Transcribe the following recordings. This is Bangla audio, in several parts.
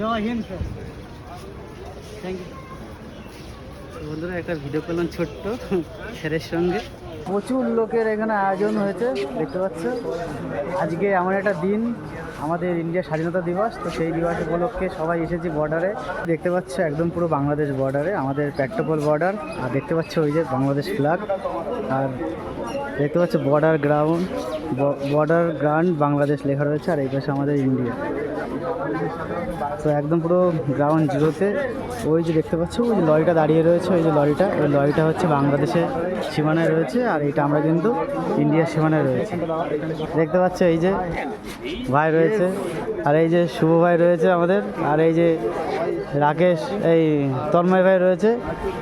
Jai Hind sir. Thank you বন্ধুরা একটা ভিডিও করলাম ছোট্ট স্যারের সঙ্গে। প্রচুর লোকের এখানে আয়োজন হয়েছে দেখতে পাচ্ছ। আজকে এমন একটা দিন আমাদের ইন্ডিয়া স্বাধীনতা দিবস তো সেই দিবস উপলক্ষে সবাই এসেছি বর্ডারে দেখতে পাচ্ছ একদম পুরো বাংলাদেশ বর্ডারে আমাদের প্যাক্টোপল বর্ডার আর দেখতে পাচ্ছ ওই যে বাংলাদেশ ফ্ল্যাগ আর দেখতে পাচ্ছ border ground border ground Bangladesh লেখা রয়েছে আর এই পাশে আমাদের ইন্ডিয়া। তো একদম পুরো গ্রাউন্ড জিরোতে ওই যে দেখতে পাচ্ছ ওই যে লরিটা দাঁড়িয়ে রয়েছে ওই যে লরিটা। ওই লরিটা হচ্ছে বাংলাদেশের সীমানায় রয়েছে আর এটা আমরা কিন্তু ইন্ডিয়ার সীমানায় রয়েছে। দেখতে পাচ্ছ এই যে ভাই রয়েছে আর এই যে শুভ ভাই রয়েছে আমাদের আর এই যে রাকেশ এই তন্ময় ভাই রয়েছে।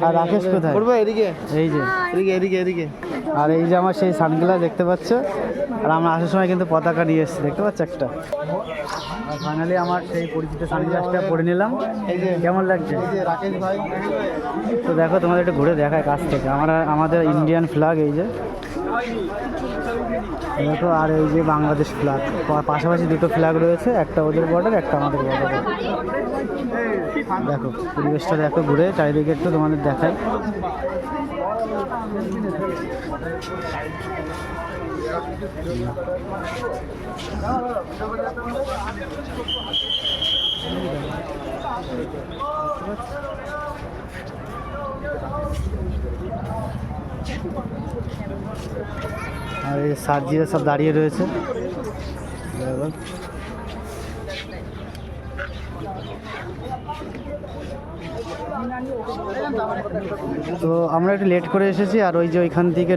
আর রাকেশ কোথায়? এদিকে। এই যে। এদিকে এদিকে এদিকে। আর এই যে আমার সেই সানগ্লাস দেখতে পাচ্ছ, আর আমরা আসার সময় কিন্তু পতাকা নিয়ে এসেছি, দেখতে পাচ্ছ একটা? আর ফাইনালি আমার সেই পরিচিত সানগ্লাসটা পরে নিলাম। কেমন লাগছে? তো দেখো, তোমাদের একটু ঘুরে দেখায় কাছ থেকে। আমরা, আমাদের ইন্ডিয়ান ফ্ল্যাগ এই যে। দেখো আর এই যে বাংলাদেশ ফ্ল্যাগ পাশাপাশি দুটো ফ্ল্যাগ রয়েছে, একটা ওদের বর্ডার একটা আমাদের বর্ডার দেখো, পরিবেশটা দেখো ঘুরে, চারিদিকে একটু তোমাদের দেখায় আর এই সার্জিরা সব দাঁড়িয়ে রয়েছে। তো আমরা একটু লেট করে এসেছি, আর ওই যে ওইখান থেকে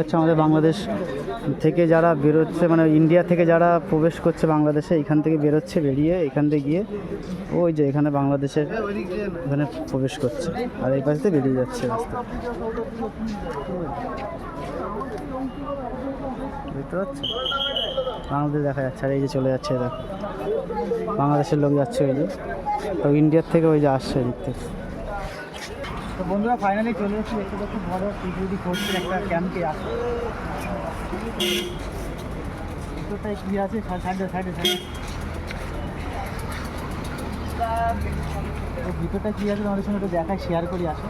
হচ্ছে আমাদের বাংলাদেশ থেকে যারা বেরোচ্ছে মানে ইন্ডিয়া থেকে যারা প্রবেশ করছে বাংলাদেশে, এখান থেকে বেরোচ্ছে, বেরিয়ে এখান থেকে গিয়ে ওই যে এখানে বাংলাদেশের এখানে প্রবেশ করছে, আর এই পাশে বেরিয়ে যাচ্ছে রাস্তা। বুঝতে পারছ বাংলাদেশ দেখা যাচ্ছে। আর এই যে চলে যাচ্ছে এরা। বাংলাদেশের লোক যাচ্ছে ওই যে। তো ইন্ডিয়ার থেকে ওই যে আসছে এদিক থেকে তো বন্ধুরা ফাইনালি চলে এসেছি। দেখতে পাচ্ছি বড় সিকিউরিটি ফোর্সের একটা ক্যাম্পে আসে ভিতরটায় কী আছে? সাইডে সাইডে সাইডে। ভিতরটা কী আছে? তোমাদের সঙ্গে একটু দেখায় শেয়ার করি, আসো।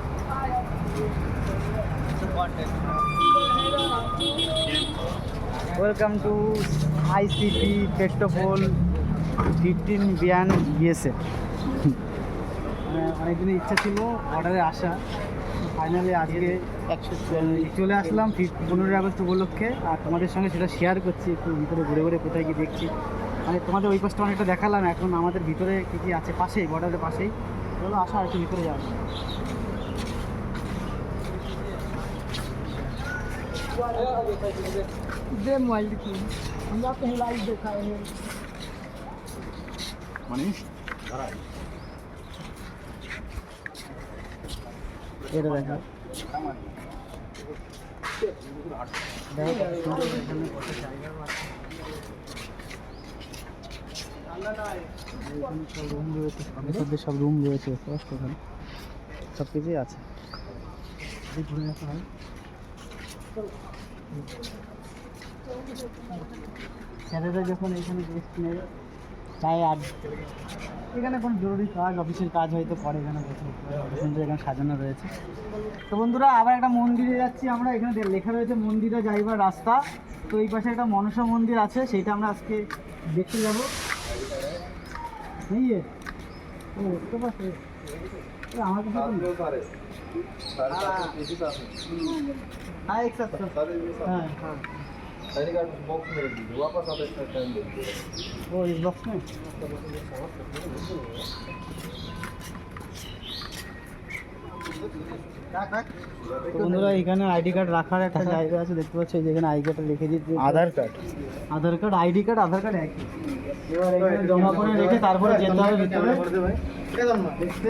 Welcome to ICP Petrapole fifteen বিয়ান বিএসএ অনেকদিনের ইচ্ছা ছিল অর্ডারে আসা। ফাইনালি আজকে একশো চলে আসলাম পনেরোই আগস্ট উপলক্ষে। আর তোমাদের সঙ্গে সেটা শেয়ার করছি একটু ভিতরে ঘুরে ঘুরে কোথায় গিয়ে দেখছি। মানে তোমাদের ওই পাশটা অনেকটা দেখালাম এখন আমাদের ভিতরে কী কী আছে পাশেই বর্ডারের পাশেই। চলো আসা আর একটু ভিতরে যাওয়া যাক। दे मोबाइल की हम आपको लाइव दिखाए हैं এটা দেখা রুম রয়েছে সদস্যদের সব রুম রয়েছে কষ্ট ওখানে সব কিছুই আছে যদি ঘুরে আসা হয় স্যারেরা যখন এখানে রেস্ট নেয় প্রায় আর এখানে কোনো জরুরি কাজ অফিসের কাজ হয়তো পরে এখানে বসে এখানে সাজানো রয়েছে। তো বন্ধুরা আবার একটা মন্দিরে যাচ্ছি আমরা এখানে লেখা রয়েছে মন্দিরে যাইবার রাস্তা। তো এই পাশে একটা মনসা মন্দির আছে সেটা আমরা আজকে দেখতে যাব। আমার কাছে হ্যাঁ। बस ये আমার কাছে তো নেই। हाँ एक साथ सब हाँ हाँ वो इस बॉक्स में তো বন্ধুরা এখানে আইডি কার্ড রাখার একটা জায়গা আছে দেখতে পাচ্ছি যেখানে আইডি কার্ড রেখে দিচ্ছি Aadhaar card Aadhaar card ID card Aadhaar card একই এবার এখানে জমা করে রেখে তারপরে যেতে হবে ভিতরে দেখতে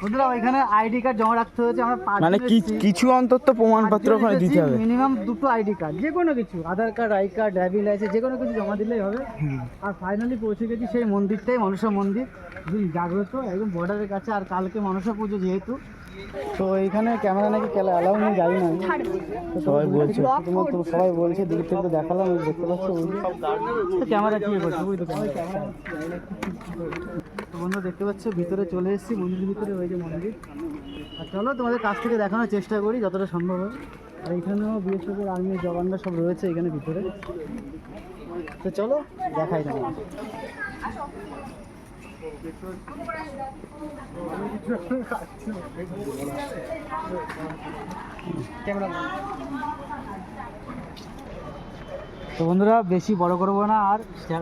বন্ধুরা ওইখানে আইডি কার্ড জমা রাখতে হয়েছে আমরা মানে কিছু অন্তত প্রমাণপত্র ওখানে দিতে হবে। মিনিমাম দুটো আইডি কার্ড যে কোনো কিছু Aadhaar card I card driving licence যে কোনো কিছু জমা দিলেই হবে। আর ফাইনালি পৌঁছে গেছি সেই মন্দিরটাই মনসা মন্দির। জাগ্রত একদম বর্ডারের কাছে আর কালকে মনসা পুজো যেহেতু। তো এইখানে ক্যামেরা নাকি খেলা অ্যালাউ নেই জানি না। সবাই বলছে। তোমার তো সবাই বলছে দিক থেকে দেখালাম দেখতে পাচ্ছ। ক্যামেরা কি করছে ওই তো ক্যামেরা তো বন্ধু দেখতে পাচ্ছ, ভিতরে চলে এসেছি মন্দির ভিতরে যে মন্দির। আর চলো, তোমাদের কাছ থেকে দেখানোর চেষ্টা করি, যতটা সম্ভব হয়। আর এখানেও বিএসএফ আর্মির আর্মি, জওয়ানরা সব রয়েছে এখানে ভিতরে। তো চলো, দেখাই না তো বন্ধুরা, বেশি বড় করব না, আর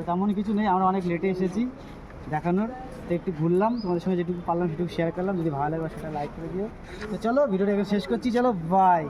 তেমন কিছু নেই, আমরা অনেক লেটে এসেছি। দেখানোর। তো একটু ঘুরলাম, তোমাদের সঙ্গে যেটুকু পারলাম সেটুকু শেয়ার করলাম। যদি ভালো লাগে সেটা লাইক করে দিও। তো চলো, ভিডিওটা শেষ করছি। চলো বাই